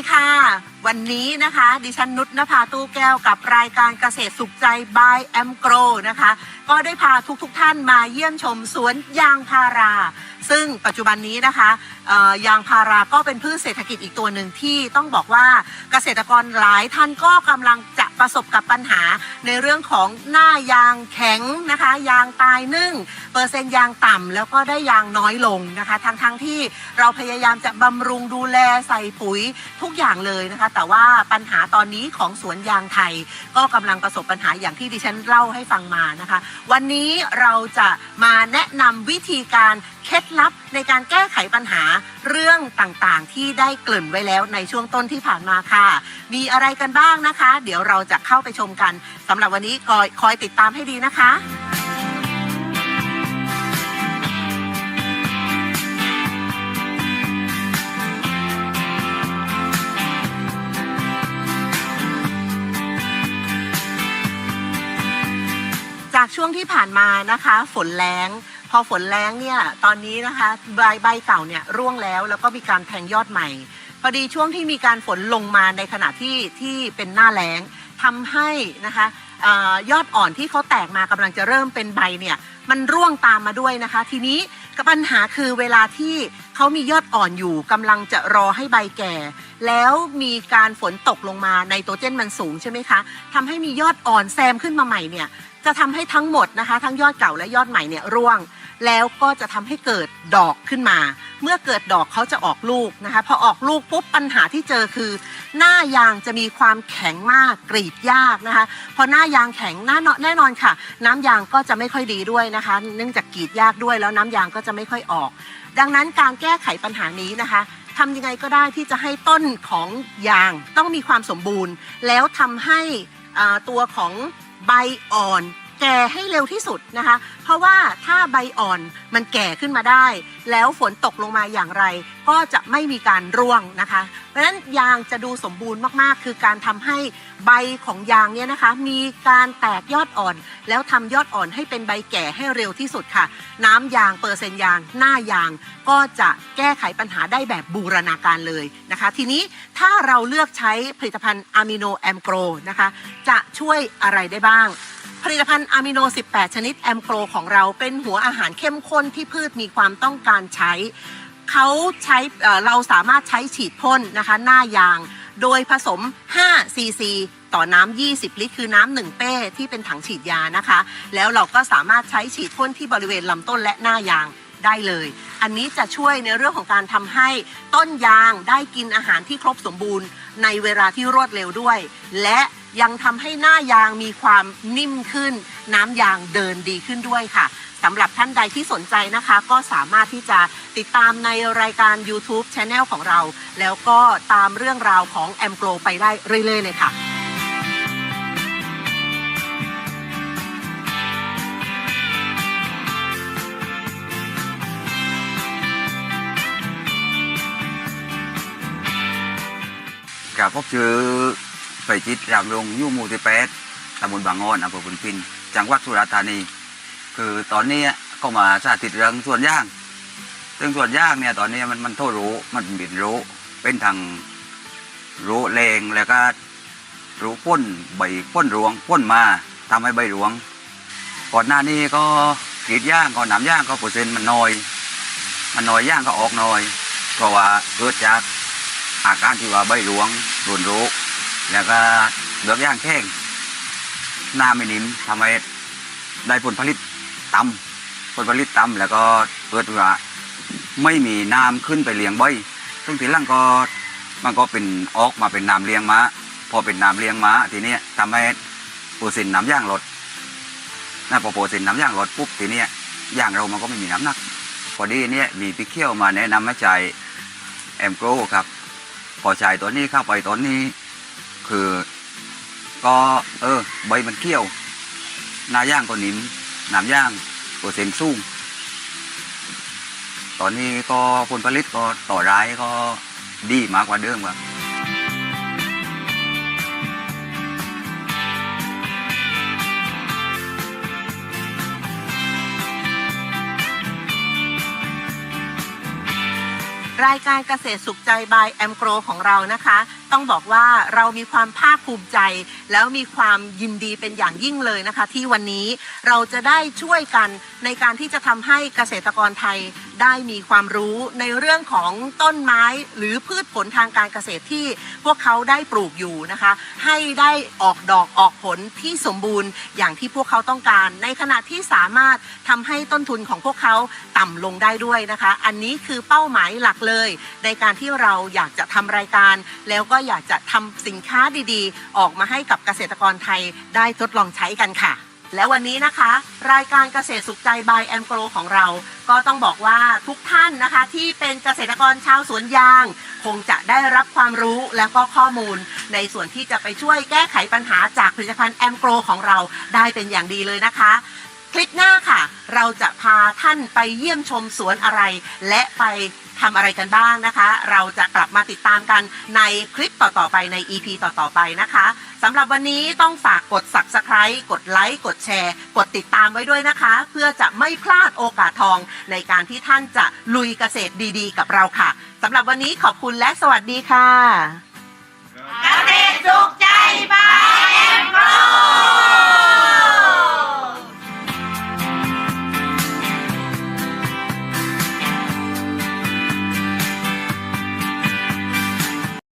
สวัสดีค่ะ วันนี้นะคะ ดิฉันนุชนภาตู้แก้วกับรายการเกษตรสุขใจ by แอมโกรนะคะ ก็ได้พาทุกๆทท่านมาเยี่ยมชมสวนยางพารา ซึ่งปัจจุบันนี้นะคะยางพาราก็เป็นพืชเศรษฐกิจอีกตัวหนึ่งที่ต้องบอกว่าเกษตรกรหลายท่านก็กำลังจ ประสบกับปัญหาในเรื่องของหน้ายางแข็งนะคะ ยางตายนึ่ง เปอร์เซ็นต์ยางต่ำแล้วก็ได้ยางน้อยลงนะคะทั้งทั้งที่เราพยายามจะบำรุงดูแลใส่ปุ๋ยทุกอย่างเลยนะคะ แต่ว่าปัญหาตอนนี้ของสวนยางไทย ก็กำลังประสบปัญหาอย่างที่ดิฉันเล่าให้ฟังมานะคะ วันนี้เราจะมาแนะนำวิธีการเคล็ดลับในการแก้ไขปัญหาเรื่องต่างๆ ที่ได้เกริ่นไว้แล้วในช่วงต้นที่ผ่านมาค่ะ มีอะไรกันบ้างนะคะ เดี๋ยวเราจะเข้าไปชมกันสำหรับวันนี้คอยคอยติดตามให้ดีนะคะจากช่วงที่ผ่านมานะคะ ฝนแรงพอฝนแรงเนี่ยตอนนี้นะคะใบใบเก่าเนี่ยร่วงแล้วแล้วก็มีการแทงยอดใหม่ พอดีช่วงที่มีการฝนลงมาในขณะที่ที่เป็นหน้าแล้ง ทำให้นะคะออยอดอ่อนที่เขาแตกมากำลังจะเริ่มเป็นใบเนี่ยมันร่วงตามมาด้วยนะคะ ทีนี้กปัญหาคือเวลาที่เขามียอดอ่อนอยู่กำลังจะรอให้ใบแก่ แล้วมีการฝนตกลงมาไนโตรเจนมันสูงใช่ไหมคะทำให้มียอดอ่อนแซมขึ้นมาใหม่เนี่ยจะทำให้ทั้งหมดนะคะ ทั้งยอดเก่าและยอดใหม่เนี่ยร่วง แล้วก็จะทำให้เกิดดอกขึ้นมา เมื่อเกิดดอกเขาจะออกลูกนะคะพอออกลูกปุ๊บปัญหาที่เจอคือ หน้ายางจะมีความแข็งมากกรีดยากนะคะพอหน้ายางแข็งหน้าเนาะแน่นอนค่ะ น้ำยางก็จะไม่ค่อยดีด้วยนะคะ เนื่องจากกรีดยากด้วยแล้วน้ำยางก็จะไม่ค่อยออก ดังนั้นการแก้ไขปัญหานี้นะคะทำยังไงก็ได้ที่จะให้ต้นของยางต้องมีความสมบูรณ์ แล้วทำให้ตัวของใบอ่อน แก่ให้เร็วที่สุดนะคะ เพราะว่าถ้าใบอ่อนมันแก่ขึ้นมาได้ แล้วฝนตกลงมาอย่างไร ก็จะไม่มีการร่วงนะคะ เพราะฉะนั้นยางจะดูสมบูรณ์มากๆ คือการทำให้ใบของยางเนี่ยนะคะ มีการแตกยอดอ่อน แล้วทำยอดอ่อนให้เป็นใบแก่ให้เร็วที่สุดค่ะ น้ำยางเปอร์เซ็นต์ยาง หน้ายางก็จะแก้ไขปัญหาได้แบบบูรณาการเลยนะคะ ทีนี้ถ้าเราเลือกใช้ผลิตภัณฑ์อะมิโนแอมโกรนะคะ จะช่วยอะไรได้บ้างผลิตภัณฑ์อะมิโน 18 ชนิดแอมโกรของเราเป็นหัวอาหารเข้มข้นที่พืชมีความต้องการใช้ เขาใช้เราสามารถใช้ฉีดพ่นนะคะหน้ายาง โดยผสม 5 ซีซีต่อน้ำ 20 ลิตร คือน้ำหนึ่งเป้ที่เป็นถังฉีดยานะคะ แล้วเราก็สามารถใช้ฉีดพ่นที่บริเวณลำต้นและหน้ายาง ได้เลย อันนี้จะช่วยในเรื่องของการทำให้ต้นยางได้กินอาหารที่ครบสมบูรณ์ ในเวลาที่รวดเร็วด้วย และยังทำให้หน้ายางมีความนิ่มขึ้น น้ำยางเดินดีขึ้นด้วยค่ะสำหรับท่านใดที่สนใจนะคะ ก็สามารถที่จะติดตามในรายการ YouTube Channel ของเรา แล้วก็ตามเรื่องราวของแอมโกลไปได้เรื่อยๆเลยค่ะ กับพบชื่อไปจิตรามลงยู่หมู่ที่แปดตำบลบางงอนอำเภอพุนพิน จังหวัดสุราษฎร์ธานี คือตอนนี้ก็มาสาธิตเรื่องส่วนย่าง ซึ่งส่วนย่างเนี่ยตอนนี้มันมันโทษรู้มันบินรู้ เป็นทางรู้แรงแล้วก็รู้ป้นใบป้นรวงป้นมาทำให้ใบรวง ก่อนหน้านี้ก็กรีดย่างก่อนหนามย่างก็เปอร์เซ็นต์มันน้อย มันน้อยย่างก็ออกน้อยเพราะว่าเกิดจาก อาการที่ว่าใบหลวงรุนรู้แล้วก็เหลือกย่างแข้งหน้าไม่นิ่มทำให้ได้ผลผลิตต่ำผลผลิตต่ำแล้วก็เกิดว่าไม่มีน้ำขึ้นไปเลี้ยงใบซึ่งทีหลังก็มันก็เป็นออกมาเป็นน้ำเลี้ยงม้า พอเป็นน้ำเลี้ยงม้าทีนี้ทำให้ปอร์เซ็นน้ำย่างลดนะพอปอร์เซ็นน้ำย่างลดปุ๊บทีนี้ยย่างเรามันก็ไม่มีน้ำหนัก พอดีเนี่ยมีพี่เขี้ยวมาแนะนำให้ใจแอมโกรครับ พอใช้ตัวนี้เข้าไปตัวนี้ คือ ก็เออ ใบมันเกี้ยวหน้าย่างก็นิ่มน้ำย่างเปอร์เซ็นต์สูงตอนนี้ก็ผลผลิตก็ต่อร้ายก็ดีมากกว่าเดิมครับ รายการเกษตรสุขใจบายแอมโกรของเรานะคะ ต้องบอกว่าเรามีความภาคภูมิใจ แล้วมีความยินดีเป็นอย่างยิ่งเลยนะคะ ที่วันนี้เราจะได้ช่วยกันในการที่จะทำให้เกษตรกรไทย ได้มีความรู้ในเรื่องของต้นไม้หรือพืชผลทางการเกษตรที่พวกเขาได้ปลูกอยู่นะคะ ให้ได้ออกดอกออกผลที่สมบูรณ์อย่างที่พวกเขาต้องการ ในขณะที่สามารถทำให้ต้นทุนของพวกเขาต่ำลงได้ด้วยนะคะ อันนี้คือเป้าหมายหลักเลย ในการที่เราอยากจะทำรายการ แล้วก็อยากจะทำสินค้าดีๆ ออกมาให้กับเกษตรกรไทยได้ทดลองใช้กันค่ะ และวันนี้นะคะ รายการเกษตรสุขใจบายแอมโกรของเรา ก็ต้องบอกว่าทุกท่านนะคะ ที่เป็นเกษตรกรชาวสวนยาง คงจะได้รับความรู้และก็ข้อมูล ในส่วนที่จะไปช่วยแก้ไขปัญหาจากผลิตภัณฑ์แอมโกรของเราได้เป็นอย่างดีเลยนะคะคลิปหน้าค่ะ เราจะพาท่านไปเยี่ยมชมสวนอะไร และไปทำอะไรกันบ้างนะคะ เราจะกลับมาติดตามกันในคลิปต่อๆไปใน EP ต่อๆไปนะคะ สำหรับวันนี้ต้องฝากกด Subscribe กดไลค์กดแชร์ กดติดตามไว้ด้วยนะคะ เพื่อจะไม่พลาดโอกาสทอง ในการที่ท่านจะลุยเกษตรดีๆ กับเราค่ะสำหรับวันนี้ขอบคุณและสวัสดีค่ะเกษตรสุข